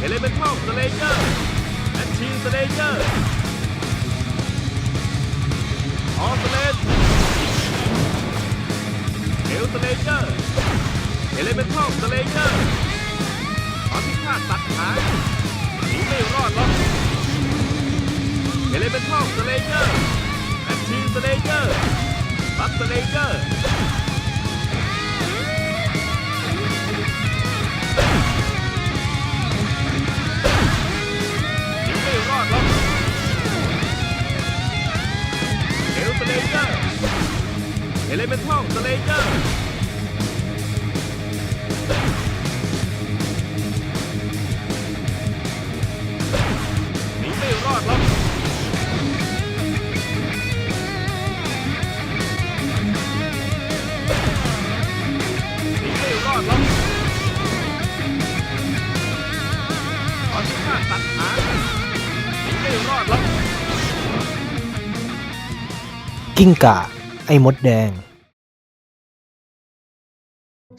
เอเลเมนทัลสเลเยอร์แมชชีนสเลเยอร์ออสเลนเอลสเลเยอร์เอเลเมนทัลสเลเยอร์ตอนที่ข้าตัดหางหนีไม่รอดหรอกเอเลเมนทัลสเลเยอร์แมชชีนสเลเยอร์บัสสเลเยอร์ เลเมนทัลสเลเยอร์หนีไม่รอดหรอกหนีไม่รอดหรอกตอนที่ข้าตัดหางหนีไม่รอดหรอก กิ้งก่าไอ้มดแดง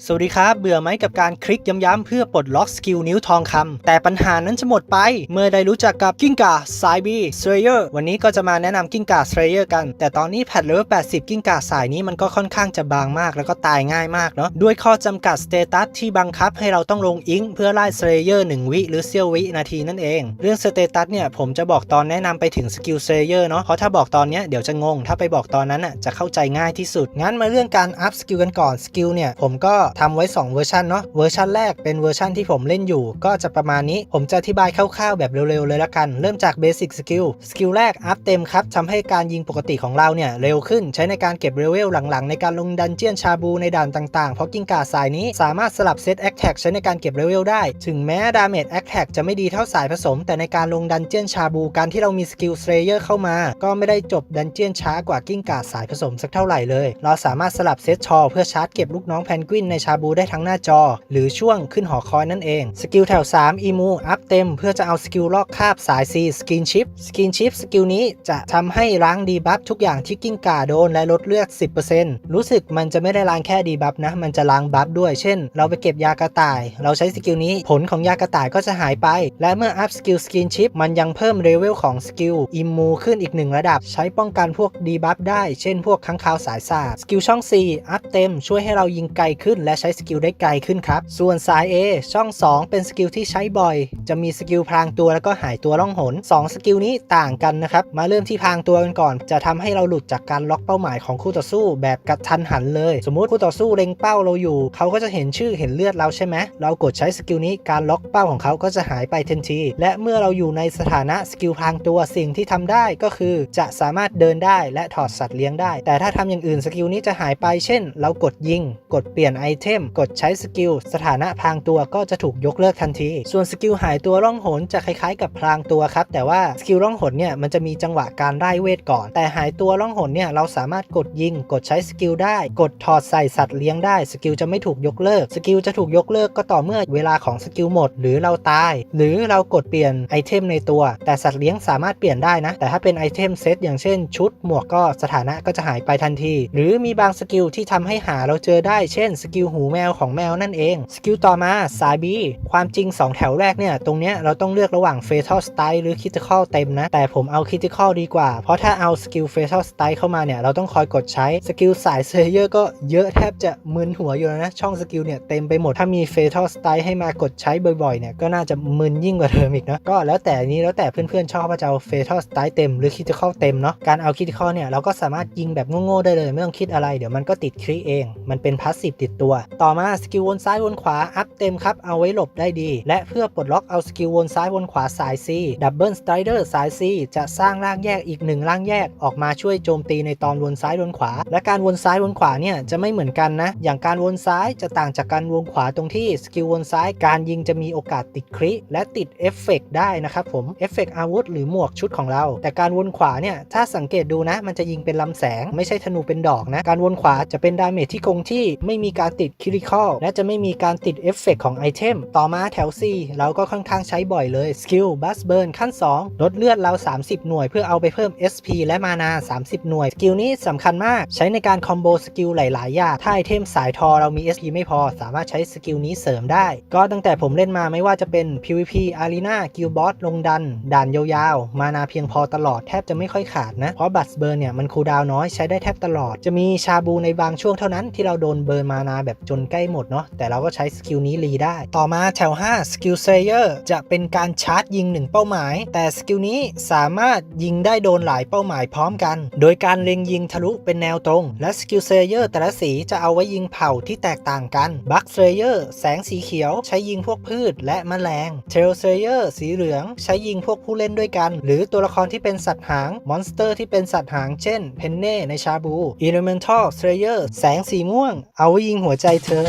สวัสดีครับ เบื่อไหมกับการคลิกย้ำๆเพื่อปลดล็อกสกิลนิ้วทองคำแต่ปัญหานั้นจะหมดไป เมื่อได้รู้จักกับกิ้งก่าสายบีสเตรเยอร์วันนี้ก็จะมาแนะนำกิ้งก่าสเตรเยอร์กัน แต่ตอนนี้แพทเลเวล80 กิ้งก่าสายนี้มันก็ค่อนข้างจะบางมาก แล้วก็ตายง่ายมากเนาะด้วยข้อจำกัดสเตตัสที่บังคับให้เราต้องลงอิงเพื่อไล่สเตรเยอร์1วิหรือเซียววินาทีนั่นเอง เรื่องสเตตัสเนี่ยผมจะบอกตอนแนะนำไปถึงสกิลสเตรเยอร์เนาะเพราะถ้าบอกตอนเนี้ยเดี๋ยวจะงงถ้าไปบอกตอนนั้นอะจะเข้าใจง่ายที่สุดงั้นมาเรื่องการอัพสกิลกันก่อนสกิลเนี่ยผมก็ทำไว้ 2 เวอร์ชันเนาะเวอร์ชันแรกเป็นเวอร์ชันที่ผมเล่นอยู่ ก็จะประมาณนี้ผมจะอธิบายคร่าวๆแบบเร็วๆเลยละกัน เริ่มจากเบสิกสกิลสกิลแรกอัพเต็มครับทำให้การยิงปกติของเราเนี่ยเร็วขึ้นใช้ในการเก็บเรเวลหลังๆ ในการลงดันเจียนชาบูในด่านต่างๆ เพราะกิ้งก่าสายนี้สามารถสลับเซตแอคแท็กใช้ในการเก็บเรเวลได้ ถึงแม้ดาเมจแอคแท็กจะไม่ดีเท่าสายผสม แต่ในการลงดันเจียนชาบูการที่เรามีสกิลสเตรเยอร์เข้ามา ก็ไม่ได้จบดันเจียนช้ากว่ากิ้งก่าสายผสมสักเท่าไหร่เลย เราสามารถสลับเซตชอเพื่อชาร์จเก็บลูกน้องแพนกวินในชาบูได้ทั้งหน้าจอ หรือช่วงขึ้นหอคอยนั่นเอง สกิลแถว 3 อีมูอัพเต็มเพื่อจะเอาสกิลลอกคาบสาย C สกินชิปสกินชิปสกิลนี้จะทำให้ล้างดีบัฟทุกอย่างที่กิ้งก่าโดนและลดเลือด 10%รู้สึกมันจะไม่ได้ล้างแค่ดีบัฟนะ มันจะล้างบัฟด้วย เช่น เราไปเก็บยากระต่าย เราใช้สกิลนี้ผลของยากระต่ายก็จะหายไป และเมื่ออัพสกิลสกินชิปมันยังเพิ่มเลเวลของสกิลอิมูขึ้นอีกหนึ่งระดับ ใช้ป้องกันพวกดีบัฟได้ เช่น พวกค้างคาวสายสาบสกิลช่อง C อัพเต็มช่วยให้เรายิงไกลขึ้นและใช้สกิลได้ไกลขึ้นครับ ส่วนสาย A ช่อง 2 เป็นสกิลที่ใช้บ่อย จะมีสกิลพรางตัวแล้วก็หายตัวล่องหน 2 สกิลนี้ต่างกันนะครับ มาเริ่มที่พรางตัวกันก่อน จะทำให้เราหลุดจากการล็อกเป้าหมายของคู่ต่อสู้แบบกระทันหันเลย สมมุติคู่ต่อสู้เล็งเป้าเราอยู่ เขาก็จะเห็นชื่อเห็นเลือดเราใช่ไหมเรากดใช้สกิลนี้การล็อกเป้าของเขาก็จะหายไปทันที และเมื่อเราอยู่ในสถานะสกิลพรางตัวสิ่งที่ทำได้ก็คือ จะสามารถเดินได้และถอดสัตว์เลี้ยงได้ แต่ถ้าทำอย่างอื่นสกิลนี้จะหายไปเช่น เรากดยิง กดเปลี่ยนไอเทม กดใช้สกิล สถานะพรางตัวก็จะถูกยกเลิกทันที ส่วนสกิลหายตัวร่องหนจะคล้ายๆ กับพรางตัวครับ แต่ว่าสกิลร่องหนเนี่ยมันจะมีจังหวะการไล่เวทก่อน แต่หายตัวร่องหนเนี่ยเราสามารถกดยิง กดใช้สกิลได้ กดถอดใส่สัตว์เลี้ยงได้ สกิลจะไม่ถูกยกเลิก สกิลจะถูกยกเลิกก็ต่อเมื่อเวลาของสกิลหมด หรือเราตาย หรือเรากดเปลี่ยนไอเทมในตัว แต่สัตว์เลี้ยงสามารถเปลี่ยนได้นะ แต่ถ้าเป็นไอเทมเซตอย่างเช่น ชุดหมวกก็สถานะก็จะหายไปทันที หรือมีบางสกิลที่ทำให้หาเราเจอได้ เช่นสกิลิลหูแมวของแมวนั่นเอง สกิลต่อมาสายบีความจริง 2 แถวแรกเนี่ย ตรงเนี้ยเราต้องเลือกระหว่าง Fatal Style หรือ Critical เต็มนะ แต่ผมเอา Critical ดีกว่า เพราะถ้าเอาสกิล Fatal Style เข้ามาเนี่ย เราต้องคอยกดใช้สกิลสายเซเยอร์ก็เยอะแทบจะมึนหัวอยู่แล้วนะ ช่องสกิลเนี่ยเต็มไปหมด ถ้ามี Fatal Style ให้มากดใช้บ่อยๆเนี่ยก็น่าจะมึนยิ่งกว่าเดิมอีกนะก็แล้วแต่นี้แล้วแต่เพื่อนๆชอบว่าจะเอา Fatal Style เต็มหรือ Critical เต็มเนาะการเอา Critical เนี่ยเราก็สามารถยิงแบบโง่ๆได้เลยไม่ต้องคิดอะไรเดี๋ยวมันก็ติดคริเอง มันเป็นพาสซีฟติดตัวต่อมาสกิลวนซ้ายวนขวาอัพเต็มครับเอาไว้หลบได้ดี และเพื่อปลดล็อกเอาสกิลวนซ้ายวนขวาสาย C ดับเบิลสไตรเดอร์สาย C จะสร้างร่างแยกอีกหนึ่งร่างแยกออกมาช่วยโจมตีในตอนวนซ้ายวนขวา และการวนซ้ายวนขวาเนี่ยจะไม่เหมือนกันนะ อย่างการวนซ้ายจะต่างจากการวนขวาตรงที่สกิลวนซ้ายการยิงจะมีโอกาสติดคริและติดเอฟเฟกต์ได้นะครับผมเอฟเฟกต์อาวุธหรือหมวกชุดของเรา แต่การวนขวาเนี่ยถ้าสังเกตดูนะ มันจะยิงเป็นลำแสง ไม่ใช่ธนูเป็นดอกนะ การวนขวาจะเป็นดาเมจที่คงที่ไม่มีการติดคิริคอลและจะไม่มีการติดเอฟเฟกของไอเทม ต่อมาแถว4เราก็ค่อนข้างใช้บ่อยเลยสกิลบัสเบิร์นขั้น 2 ลดเลือดเรา 30 หน่วยเพื่อเอาไปเพิ่ม SP และมานา 30 หน่วย สกิลนี้สำคัญมากใช้ในการคอมโบสกิลหลาย ๆ อย่าง ถ้าไอเทมสายทอเรามี SP ไม่พอ สามารถใช้สกิลนี้เสริมได้ ก็ตั้งแต่ผมเล่นมาไม่ว่าจะเป็น PVP Arena กิลบอสลงดัน ด่านยาวๆ มานาเพียงพอตลอดแทบจะไม่ค่อยขาดนะ เพราะบัสเบิร์นเนี่ยมันคูลดาวน์น้อยใช้ได้แทบตลอด จะมีชาบูในบางช่วงเท่านั้นที่เราโดนเบิร์นมานาแบบจนใกล้หมดเนาะแต่เราก็ใช้สกิลนี้รีได้ ต่อมาแถว 5 สกิลเซเยอร์จะเป็นการชาร์จยิง 1 เป้าหมาย แต่สกิลนี้สามารถยิงได้โดนหลายเป้าหมายพร้อมกัน โดยการเล็งยิงทะลุเป็นแนวตรง และสกิลเซเยอร์แต่ละสีจะเอาไว้ยิงเผ่าที่แตกต่างกันบัคเซเยอร์แสงสีเขียวใช้ยิงพวกพืชและแมลงเทลเซเยอร์สีเหลืองใช้ยิงพวกผู้เล่นด้วยกัน หรือตัวละครที่เป็นสัตว์หางมอนสเตอร์ที่เป็นสัตว์หางเช่นเพนเน่ในชาบู Elemental Slayer แสงสีม่วง เอาไว้ยิงหัวใจเธอ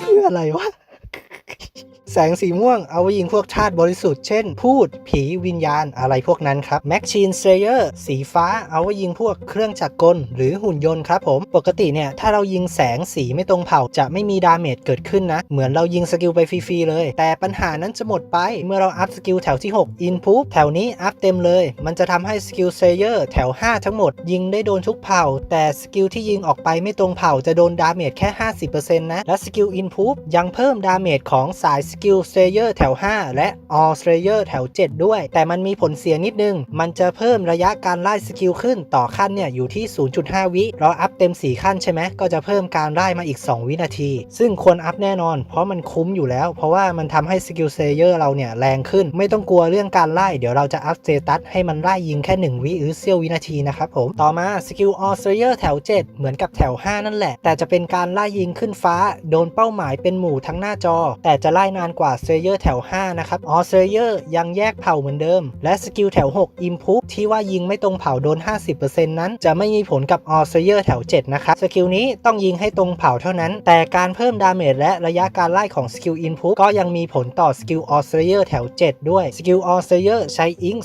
เพื่ออะไรวะ แสงสีม่วงเอาไว้ยิงพวกธาตุบริสุทธิ์ เช่น พูด ผี วิญญาณ อะไรพวกนั้นครับ Machine Slayer สีฟ้าเอาไว้ยิงพวกเครื่องจักรกล หรือหุ่นยนต์ครับผม ปกติเนี่ย ถ้าเรายิงแสงสีไม่ตรงเผ่าจะไม่มีดาเมจเกิดขึ้นนะ เหมือนเรายิงสกิลไปฟรีๆเลย แต่ปัญหานั้นจะหมดไป เมื่อเราอัพสกิลแถวที่6 Input แถวนี้อัพเต็มเลย มันจะทำให้สกิล Slayer แถว 5 ทั้งหมด ยิงได้โดนทุกเผ่า แต่สกิลที่ยิงออกไปไม่ตรงเผ่าจะโดนดาเมจแค่ 50%นะ และสกิล Input ยังเพิ่มดาเมจของสายสกิล Slayer แถว 5 และ All Slayer แถว 7 ด้วย แต่มันมีผลเสียนิดนึง มันจะเพิ่มระยะการไล่สกิลขึ้นต่อขั้นเนี่ยอยู่ที่ 0.5 วิเราอัพเต็ม 4 ขั้นใช่ไหมก็จะเพิ่มการไล่มาอีก 2 วินาที ซึ่งควรอัพแน่นอน เพราะมันคุ้มอยู่แล้ว เพราะว่ามันทำให้สกิลสเซเยอร์เราเนี่ยแรงขึ้น ไม่ต้องกลัวเรื่องการไล่เดี๋ยวเราจะอัพสเตตัสให้มันไล่ยิงแค่ 1 วิหรือเสี้ยววินาทีนะครับผมต่อมาสกิล All Slayer แถว 7 เหมือนกับแถว 5 นั่นแหละ แต่จะเป็นการไล่ยิงขึ้นฟ้า โดนเป้าหมายเป็นหมู่ทั้งหน้าจอ แต่จะไล่นานกว่าเซเยอร์แถว 5 นะครับออเซเยอร์ยังแยกเผ่าเหมือนเดิม และสกิลแถว 6 Improve ที่ว่ายิงไม่ตรงเผ่าโดน 50%นั้น จะไม่มีผลกับออเซเยอร์แถว 7 นะครับ สกิลนี้ต้องยิงให้ตรงเผ่าเท่านั้น แต่การเพิ่มดาเมจและระยะการไล่ของสกิล Improve ก็ยังมีผลต่อสกิลออเซเยอร์แถว 7 ด้วย สกิลออเซเยอร์ใช้อิง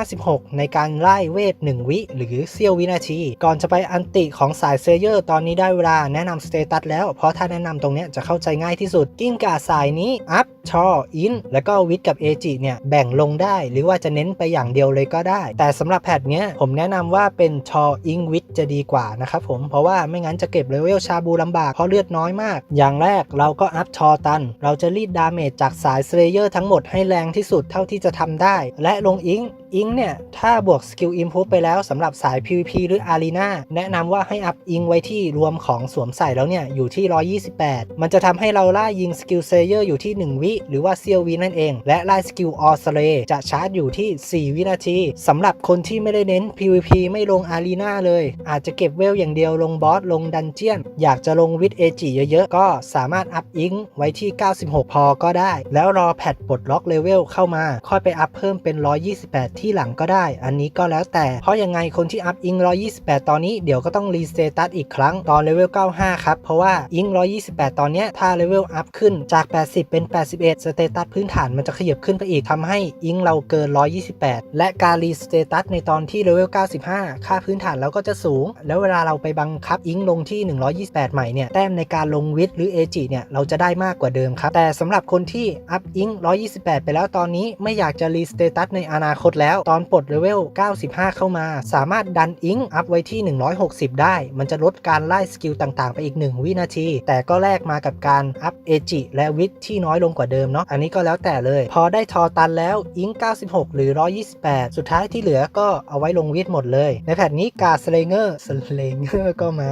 256 ในการไล่เวท 1 วิ หรือเสี้ยววินาที ก่อนจะไปอันติของสายเซเยอร์ตอนนี้ได้เวลาแนะนำสเตตัสแล้ว เพราะถ้าแนะนำตรงเนี้ยจะเข้าใจง่ายที่สุดกิ้งก่าสายนี้อัพชออินแล้วก็วิทกับเอจิเนี่ยแบ่งลงได้ หรือว่าจะเน้นไปอย่างเดียวเลยก็ได้ แต่สำหรับแพทเนี้ยผมแนะนำว่าเป็นชออิงวิทจะดีกว่านะครับผมเพราะว่าไม่งั้นจะเก็บเลเวลชาบูลำบากเพราะเลือดน้อยมาก อย่างแรกเราก็อัพชอตัน เราจะรีดดาเมจจากสายสเลเยอร์ทั้งหมดให้แรงที่สุดเท่าที่จะทำได้ และลงอิง อิงเนี่ยถ้าบวกสกิลอิมพูไปแล้วสำหรับสาย PVP หรืออารีนาแนะนำว่าให้อัพอิงไว้ที่รวมของสวมใส่แล้วเนี่ยอยู่ที่ 128 มันจะทำให้เราล่ายิงสกิลเซเยอร์อยู่ที่ 1 วิหรือว่าเซียววินั่นเอง และล่าสกิลออสเลจะชาร์จอยู่ที่ 4 วินาทีสำหรับคนที่ไม่ได้เน้น PVP ไม่ลงอารีนาเลย อาจจะเก็บเวลอย่างเดียวลงบอสลงดันเจียน อยากจะลงวิดเอจิเยอะๆ ก็สามารถอัพอิงไว้ที่ 96 พอก็ได้ แล้วรอแพทปลดล็อกเลเวลเข้ามา ค่อยไปอัพเพิ่มเป็น 128ที่หลังก็ได้ อันนี้ก็แล้วแต่ เพราะยังไงคนที่อัพอิง 128 ตอนนี้เดี๋ยวก็ต้องรีสเตตัสอีกครั้งตอนเลเวล 95 ครับ เพราะว่าอิง 128 ตอนเนี้ยถ้าเลเวลอัพขึ้นจาก 80 เป็น 81 สเตตัสพื้นฐานมันจะขยับขึ้นไปอีกทำให้อิงเราเกิน 128 และการรีสเตตัสในตอนที่เลเวล 95 ค่าพื้นฐานเราก็จะสูง แล้วเวลาเราไปบังคับอิงลงที่ 128 ใหม่เนี่ยแต้มในการลงวิทหรือเอจิเนี่ยเราจะได้มากกว่าเดิมครับแต่สำหรับคนที่อัพอิง 128 ไปแล้วตอนนี้ไม่อยากจะรีสเตตัสในอนาคตแล้วตอนปลดเลเวล 95 เข้ามา สามารถดันอิงอัพไว้ที่ 160 ได้ มันจะลดการไล่สกิลต่างๆ ไปอีก 1 วินาที แต่ก็แลกมากับการอัพเอจิและวิทที่น้อยลงกว่าเดิมเนาะอันนี้ก็แล้วแต่เลย พอได้ทอตันแล้วอิง 96 หรือ 128 สุดท้ายที่เหลือก็เอาไว้ลงวิทหมดเลย ในแพทนี้กาสเลเงอร์สเลเงอร์ก็มา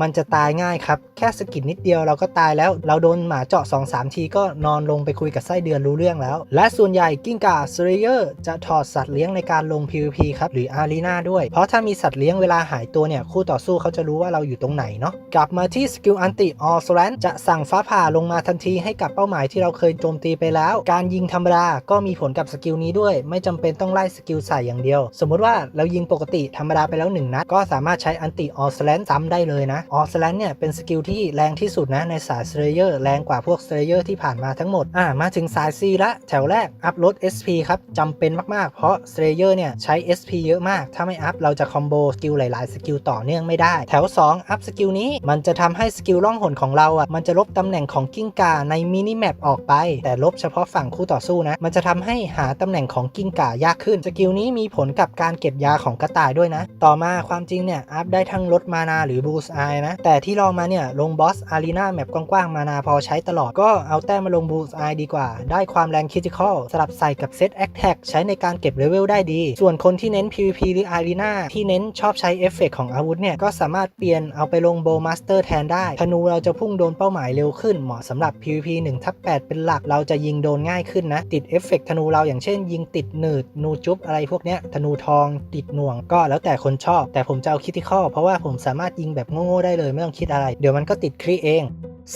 มันจะตายง่ายครับ แค่สกิดนิดเดียวเราก็ตายแล้ว เราโดนหมาเจาะ 2-3 ทีก็นอนลงไปคุยกับไส้เดือนรู้เรื่องแล้ว และส่วนใหญ่กิ้งก่าสเลเยอร์จะถอดสัตว์เลี้ยงในการลง PVP ครับ หรืออารีนาด้วย เพราะถ้ามีสัตว์เลี้ยงเวลาหายตัวเนี่ย คู่ต่อสู้เขาจะรู้ว่าเราอยู่ตรงไหนเนาะกลับมาที่สกิลอันติออสแลนจะสั่งฟ้าผ่าลงมาทันทีให้กับเป้าหมายที่เราเคยโจมตีไปแล้ว การยิงธรรมดาก็มีผลกับสกิลนี้ด้วย ไม่จำเป็นต้องไล่สกิลใส่อย่างเดียว สมมุติว่าเรายิงปกติธรรมดาไปแล้วหนึ่งนัดก็สามารถใช้อันติออสแลนซ้ำได้เลยนะออสแลนเนี่ยเป็นสกิลที่แรงที่สุดนะในสายสเลเยอร์แรงกว่าพวกสเลเยอร์ที่ผ่านมาทั้งหมด อ่ามาถึงสาย C ละแถวแรกอัพลด SP ครับจำเป็นมาก ๆ เพราะสเลเยอร์เนี่ยใช้ SP เยอะมาก ถ้าไม่อัพเราจะคอมโบสกิลหลาย ๆ สกิลต่อเนื่องไม่ได้ แถว 2 อัพสกิลนี้มันจะทำให้สกิลล่องหนของเราอะมันจะลบตำแหน่งของกิ้งก่าในมินิแมปออกไป แต่ลบเฉพาะฝั่งคู่ต่อสู้นะ มันจะทำให้หาตำแหน่งของกิ้งก่ายากขึ้น สกิลนี้มีผลกับการเก็บยาของกระต่ายด้วยนะ ต่อมาความจริงเนี่ยอัพได้ทั้งลดมานาหรือบูสไอนะ แต่ที่ลองมาเนี่ยลงบอสอารีนาแมปกว้างๆมานาพอใช้ตลอดก็เอาแต้มมาลงบูสไอดีกว่า ได้ความแรงคริติคอลสลับใส่กับเซตแอคแท็กใช้ในการเก็บเลเวลได้ดี ส่วนคนที่เน้น PVP หรืออารีนาที่เน้นชอบใช้เอฟเฟกของอาวุธเนี่ยก็สามารถเปลี่ยนเอาไปลงโบมาสเตอร์แทนได้ธนูเราจะพุ่งโดนเป้าหมายเร็วขึ้นเหมาะสำหรับ PVP 1ทับ8เป็นหลักเราจะยิงโดนง่ายขึ้นนะ ติดเอฟเฟกธนูเราอย่างเช่น ยิงติดหนืดนูจุ๊บอะไรพวกเนี้ยธนูทองติดหน่วงก็แล้วแต่คนชอบ แต่ผมจะเอาคิติคอลเพราะว่าผมสามารถยิงแบบโง่ๆได้เลยไม่ต้องคิดอะไร เดี๋ยวมันก็ติดคลีเอง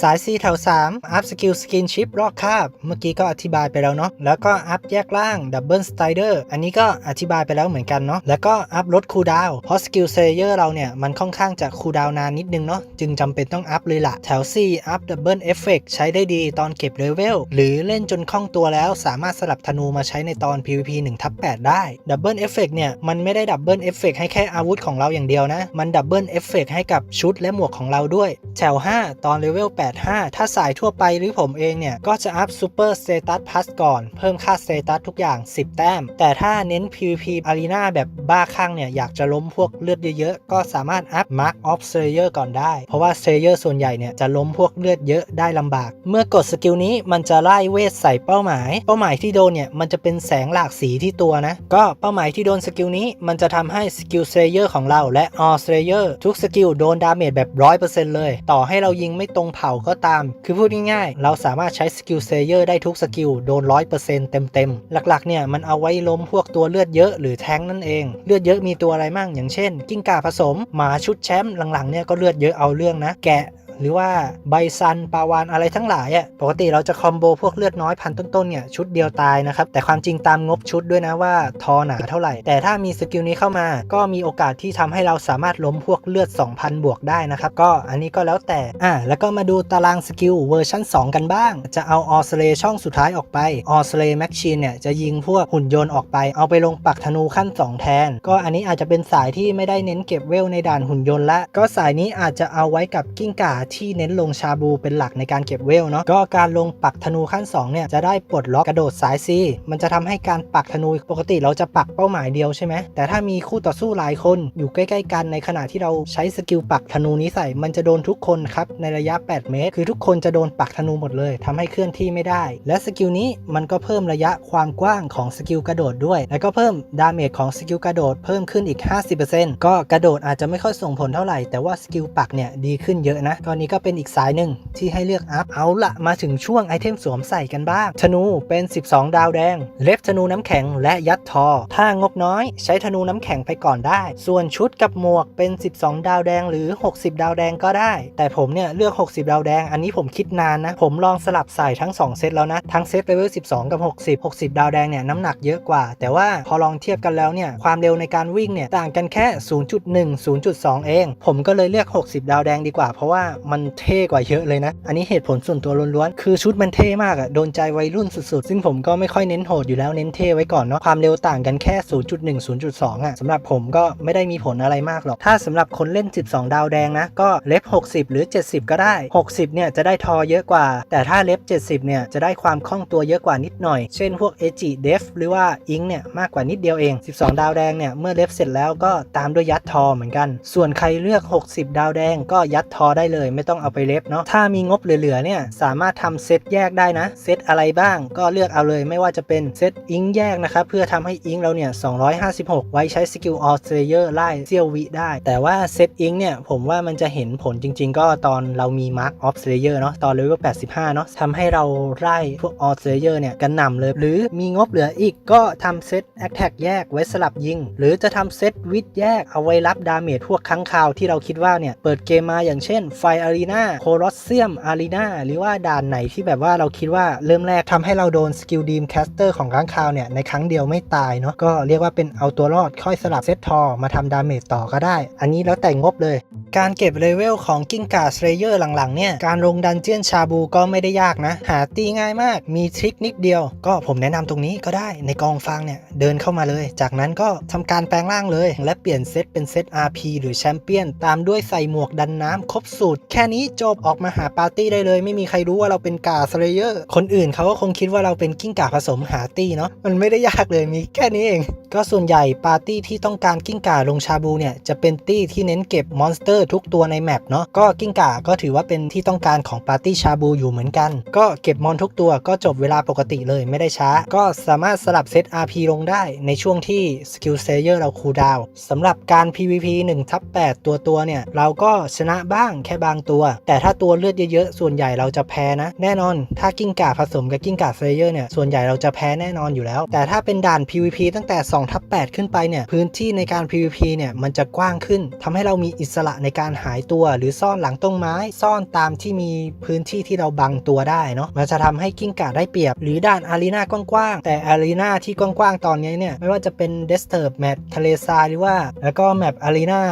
สาย C แถว3อัพสกิลสกินชิปรอบคาบ เมื่อกี้ก็อธิบายไปแล้วเนาะ แล้วก็อัพแยกล่างดับเบิลสไตเดอร์อันนี้ก็อธิบายไปแล้วเหมือนกันเนาะ แล้วก็อัพลดคูลดาวน์เพราะสกิลเซเยอร์เราเนี่ย มันค่อนข้างจะคูลดาวนานนิดนึงเนาะ จึงจำเป็นต้องอัพเลยล่ะ แถว C อัพดับเบิลเอฟเฟกใช้ได้ดีตอนเก็บเลเวล หรือเล่นจนคล่องตัวแล้วสามารถสลับธนูมาใช้ในตอน PVP 1ทับ8ได้ดับเบิลเอฟเฟกเนี่ย มันไม่ได้ดับเบิลเอฟเฟกให้แค่อาวุธของเราอย่างเดียวนะ มันดับเบิลเอฟเฟกให้กับชุดและหมวกของเราด้วย แถว 5 ตอนเลเวล85 ถ้าสายทั่วไปหรือผมเองเนี่ย ก็จะอัพ Super Status Plus ก่อน เพิ่มค่า Status ทุกอย่าง 10 แต้ม แต่ถ้าเน้น PVP Arena แบบบ้าคลั่งเนี่ย อยากจะล้มพวกเลือดเยอะๆ ก็สามารถอัพ Mark of Slayer ก่อนได้ เพราะว่า Slayer ส่วนใหญ่เนี่ย จะล้มพวกเลือดเยอะได้ลำบาก เมื่อกดสกิลนี้มันจะไล่เวทใส่เป้าหมาย เป้าหมายที่โดนเนี่ยมันจะเป็นแสงหลากสีที่ตัวนะ ก็เป้าหมายที่โดนสกิลนี้มันจะทำให้สกิล Slayer ของเราและ All Slayer ทุกสกิลโดนดาเมจแบบ 100%เลย ต่อให้เรายิงไม่ตรงเผาก็ตาม คือพูดง่ายๆ เราสามารถใช้สกิลเซเยอร์ได้ทุกสกิลโดน 100%เต็มๆ หลักๆเนี่ยมันเอาไว้ล้มพวกตัวเลือดเยอะหรือแท้งนั่นเอง เลือดเยอะมีตัวอะไรมั่งอย่างเช่น กิ้งก่าผสมหมาชุดแชมป์หลังๆเนี่ยก็เลือดเยอะเอาเรื่องนะ แกะ หรือว่าไบซันปาวานอะไรทั้งหลายอะปกติเราจะคอมโบพวกเลือดน้อยพันต้นๆเนี่ยชุดเดียวตายนะครับแต่ความจริงตามงบชุดด้วยนะว่าทอหนาเท่าไหร่ แต่ถ้ามีสกิลนี้เข้ามาก็มีโอกาสที่ทำให้เราสามารถล้มพวกเลือด 2,000 บวกได้นะครับก็อันนี้ก็แล้วแต่อะแล้วก็มาดูตารางสกิลเวอร์ชัน2 กันบ้าง จะเอาออสเลช่องสุดท้ายออกไปออสเลแม็กชีนเนี่ยจะยิงพวกหุ่นยนต์ออกไป เอาไปลงปักธนูขั้น 2 แทน ก็อันนี้อาจจะเป็นสายที่ไม่ได้เน้นเก็บเวลในด่านหุ่นยนต์ละก็สายนี้อาจจะเอาไว้กับกิ้งก่าที่เน้นลงชาบูเป็นหลักในการเก็บเวลเนาะก็การลงปักธนูขั้น2เนี่ยจะได้ปลดล็อกกระโดดสายซีมันจะทำให้การปักธนูปกติเราจะปักเป้าหมายเดียวใช่ไหมแต่ถ้ามีคู่ต่อสู้หลายคนอยู่ใกล้ๆกันในขณะที่เราใช้สกิลปักธนูนี้ใส่มันจะโดนทุกคนครับในระยะ 8 เมตร คือทุกคนจะโดนปักธนูหมดเลยทำให้เคลื่อนที่ไม่ได้ และสกิลนี้มันก็เพิ่มระยะความกว้างของสกิลกระโดดด้วย แล้วก็เพิ่มดาเมจของสกิลกระโดดเพิ่มขึ้นอีก 50%ก็กระโดดอาจจะไม่ค่อยส่งผลเท่าไหร่แต่ว่าสกิลปักเนี่ยดีขึ้นเยอะนะก็นี้ก็เป็นอีกสายหนึ่งที่ให้เลือกอัพเอาละมาถึงช่วงไอเทมสวมใส่กันบ้าง ธนูเป็น 12 ดาวแดง เล็บธนูน้ำแข็งและยัดทอ ถ้างบน้อยใช้ธนูน้ำแข็งไปก่อนได้ ส่วนชุดกับหมวกเป็น 12 ดาวแดงหรือ 60 ดาวแดงก็ได้ แต่ผมเนี่ยเลือก 60 ดาวแดง อันนี้ผมคิดนานนะ ผมลองสลับใส่ทั้ง 2 เซตแล้วนะ ทั้งเซตเลเวล 12 กับ 60 60 ดาวแดงเนี่ยน้ำหนักเยอะกว่า แต่ว่าพอลองเทียบกันแล้วเนี่ยความเร็วในการวิ่งเนี่ยต่างกันแค่ 0.1 0.2 เอง ผมก็เลยเลือก 60 ดาวแดงดีกว่าเพราะว่ามันเท่กว่าเยอะเลยนะ อันนี้เหตุผลส่วนตัวล้วนๆ คือชุดมันเท่มากอะโดนใจวัยรุ่นสุดๆ ซึ่งผมก็ไม่ค่อยเน้นโหดอยู่แล้วเน้นเท่ไว้ก่อนเนาะ ความเร็วต่างกันแค่ 0.1 0.2อะสำหรับผมก็ไม่ได้มีผลอะไรมากหรอก ถ้าสำหรับคนเล่น 12 ดาวแดงนะ ก็เล็บ 60 หรือ 70 ก็ได้ 60 เนี่ยจะได้ทอเยอะกว่า แต่ถ้าเล็บ 70 เนี่ยจะได้ความคล่องตัวเยอะกว่านิดหน่อย เช่นพวกเอจิเดฟหรือว่าอิงเนี่ยมากกว่านิดเดียวเอง 12 ดาวแดงเนี่ยเมื่อเล็บเสร็จแล้วก็ตามด้วยยัดทอเหมือนกัน ส่วนใครเลือก 60 ดาวแดงก็ยัดทอได้เลยไม่ต้องเอาไปเล็บเนาะถ้ามีงบเหลือๆเนี่ยสามารถทำเซตแยกได้นะเซตอะไรบ้าง ก็เลือกเอาเลยไม่ว่าจะเป็นเซตอิงแยกนะครับเพื่อทำให้อิงเราเนี่ย256 ไว้ใช้สกิลออสเตรเยอร์ไล่เซียววิได้ แต่ว่าเซตอิงเนี่ยผมว่ามันจะเห็นผลจริง ๆ ก็ตอนเรามีมาร์ออฟเซเยอร์เนาะตอนเลเวล85 เนาะทำให้เราไล่พวกออสเซเยอร์เนี่ยกันหน่ำเลย หรือมีงบเหลืออีกก็ทำเซตแอคแท็กแยกไว้สลับยิง หรือจะทำเซตวิดแยกเอาไว้รับดาเมจพวกค้างคาวที่เราคิดว่าเนี่ย เปิดเกมมาอย่างเช่นไฟออารีนาโคลอสเซียมอารีนาหรือว่าด่านไหนที่แบบว่าเราคิดว่าเริ่มแรกทำให้เราโดนสกิลดีมแคสเตอร์ของค้างคาวเนี่ยในครั้งเดียวไม่ตายเนาะก็เรียกว่าเป็นเอาตัวรอดค่อยสลับเซตทอมาทำดาเมจต่อก็ได้ อันนี้แล้วแต่งบเลย การเก็บเลเวลของกิ้งก่าสเลเยอร์หลังๆเนี่ยการลงดันเจียนชาบูก็ไม่ได้ยากนะ หาตีง่ายมากมีทริคนิดเดียว ก็ผมแนะนำตรงนี้ก็ได้ในกองฟางเนี่ยเดินเข้ามาเลย จากนั้นก็ทำการแปลงร่างเลย และเปลี่ยนเซตเป็นเซต RP หรือแชมเปี้ยนตามด้วยใส่หมวกดันน้ำครบสูตรแค่ค่นี้จบออกมาหาปาร์ตี้ได้เลย ไม่มีใครรู้ว่าเราเป็นกาสเลเยอร์คนอื่นเขาก็คงคิดว่าเราเป็นกิ้งก่าผสมหาตี้เนาะมันไม่ได้ยากเลยมีแค่นี้เองก็ส่วนใหญ่ปาร์ตี้ที่ต้องการกิ้งก่าลงชาบูเนี่ยจะเป็นตี้ที่เน้นเก็บมอนสเตอร์ทุกตัวในแมปเนาะก็กิ้งก่าก็ถือว่าเป็นที่ต้องการของปาร์ตี้ชาบูอยู่เหมือนกัน ก็เก็บมอนทุกตัวก็จบเวลาปกติเลยไม่ได้ช้า ก็สามารถสลับเซต RP ลงได้ในช่วงที่สกิลเซเยอร์เราคูลดาวน์สำหรับการ PVP 1ทับ8ตัวตัวเนี่ย เราก็ชนะบ้างแค่บางตัว แต่ถ้าตัวเลือดเยอะๆ ส่วนใหญ่เราจะแพ้นะ แน่นอน ถ้ากิ้งก่าผสมกับกิ้งก่าเซเยอร์เนี่ยส่วนใหญ่เราจะแพ้แน่นอนอยู่แล้ว แต่ถ้าเป็นด่าน PVP ตั้งแต่ 2ทับ8ขึ้นไปเนี่ยพื้นที่ในการ PVP เนี่ยมันจะกว้างขึ้นทำให้เรามีอิสระในการหายตัว หรือซ่อนหลังต้นไม้ ซ่อนตามที่มีพื้นที่ที่เราบังตัวได้เนาะมันจะทำให้กิ้งก่าได้เปรียบ หรือด่านอารีนากว้างๆแต่อารีนาที่กว้างๆตอนนี้เนี่ยไม่ว่าจะเป็นเดสเติร์บแมททะเลทรายหรือว่า แล้วก็แมปอารีนา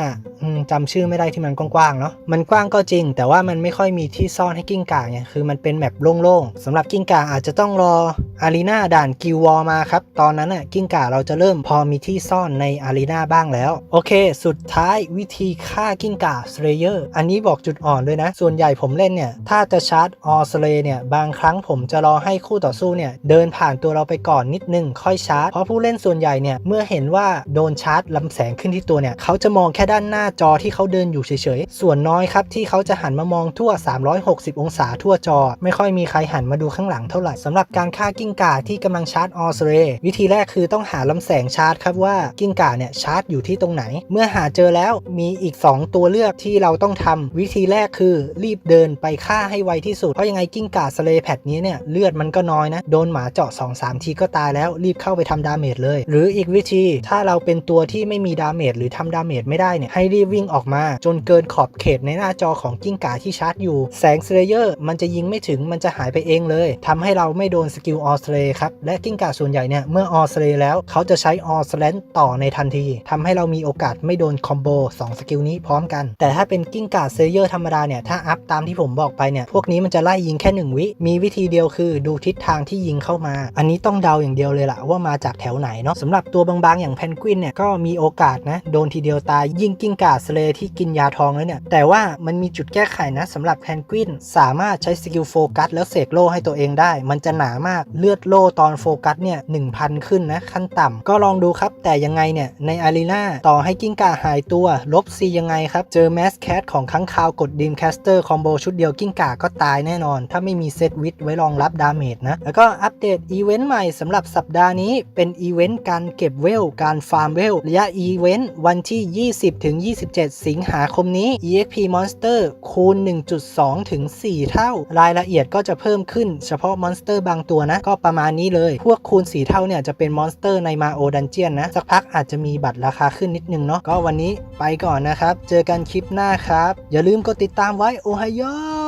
จำชื่อไม่ได้ที่มันกว้างๆเนาะมันกว้างก็จริง แต่ว่ามันไม่ค่อยมีที่ซ่อนให้กิ้งก่าไงคือมันเป็นแมปโล่งๆสำหรับกิ้งก่าอาจจะต้องรออารีนาด่านกิววอมาครับตอนนั้นน่ะกิ้งก่าเราจะเริ่มพอมีที่ซ่อนในอารีนาบ้างแล้ว โอเค สุดท้ายวิธีฆ่ากิ้งก่าสเลเยอร์อันนี้บอกจุดอ่อนด้วยนะ ส่วนใหญ่ผมเล่นเนี่ย ถ้าจะชาร์จออสเลเนี่ย บางครั้งผมจะรอให้คู่ต่อสู้เนี่ย เดินผ่านตัวเราไปก่อนนิดนึงค่อยชาร์จ เพราะผู้เล่นส่วนใหญ่เนี่ย เมื่อเห็นว่าโดนชาร์จลำแสงขึ้นที่ตัวเนี่ย เขาจะมองแค่ด้านหน้าจอที่เขาเดินอยู่เฉยๆ ส่วนน้อยครับที่เขาจะหันมามองทั่ว 360 องศาทั่วจอ ไม่ค่อยมีใครหันมาดูข้างหลังเท่าไหร่สำหรับการฆ่ากิ้งก่าที่กำลังชาร์จออสเลวิธีแรกคือต้องหาลำแสงชาร์จครับว่ากิ้งก่าเนี่ยชาร์จอยู่ที่ตรงไหน เมื่อหาเจอแล้วมีอีก 2 ตัวเลือกที่เราต้องทำวิธีแรกคือรีบเดินไปฆ่าให้ไวที่สุด เพราะยังไงกิ้งก่าสเลแพดนี้เนี่ยเลือดมันก็น้อยนะ โดนหมาเจาะ2-3 ทีก็ตายแล้วรีบเข้าไปทำดาเมจเลย หรืออีกวิธีถ้าเราเป็นตัวที่ไม่มีดาเมจหรือทำดาเมจไม่ได้เนี่ยให้รีบวิ่งออกมา จนเกินขอบเขตในหน้าจอของกิ้งก่าที่ชาร์จอยู่ แสงสเลเยอร์มันจะยิงไม่ถึงมันจะหายไปเองเลยทำให้เราไม่โดนสกิลออสเลครับและกิ้งก่าส่วนใหญ่เนี่ยเมื่อออสเลแล้วเขาจะใช้ออสเลนต่อในทันทีทำให้เรามีโอกาสไม่โดนคอมโบ2สกิลนี้พร้อมกัน แต่ถ้าเป็นกิ้งก่าเซเยอร์ธรรมดาเนี่ย ถ้าอัพตามที่ผมบอกไปเนี่ย พวกนี้มันจะไล่ยิงแค่ 1 วิ มีวิธีเดียวคือดูทิศทางที่ยิงเข้ามา อันนี้ต้องเดาอย่างเดียวเลยล่ะว่ามาจากแถวไหนเนาะสำหรับตัวบางๆ อย่างแพนกวินเนี่ยก็มีโอกาสนะโดนทีเดียวตายยิงกิ้งก่าสเลที่กินยาทองแล้วเนี่ยแต่ว่ามันมีจุดแก้ไขนะสำหรับแพนกวินสามารถใช้สกิลโฟกัสแล้วเสกโล่ให้ตัวเองได้ มันจะหนามากเลือดโล่ตอนโฟกัสเนี่ย1,000 ขึ้นนะขั้นต่ำก็ลองดูครับ แต่ยังไงเนี่ย ในอารีนาต่อให้กิ้งก่าหายตัวลบซียังไงครับ เจอแมสแคทของค้างคาวกดดีมแคสเตอร์คอมโบชุดเดียวกิ้งก่าก็ตายแน่นอน ถ้าไม่มีเซตวิทไว้รองรับดาเมจนะ แล้วก็อัปเดตอีเวนต์ใหม่สำหรับสัปดาห์นี้เป็นอีเวนต์การเก็บเวล การฟาร์มเวลระยะอีเวนต์วันที่ 20ถึง27 สิงหาคมนี้ EXP Monster คูณ 1.2 ถึง 4 เท่า รายละเอียดก็จะเพิ่มขึ้นเฉพาะมอนสเตอร์บางตัวนะ ก็ประมาณนี้เลย พวกคูณ 4 เท่าเนี่ยจะเป็นมอนสเตอร์ในมาโอดันเจียนนะ สักพักอาจจะมีบัตรราคาขึ้นนิดนึงเนาะก็วันนี้ไปก่อนนะครับ เจอกันคลิปหน้าครับ อย่าลืมกดติดตามไว้โอไฮโอ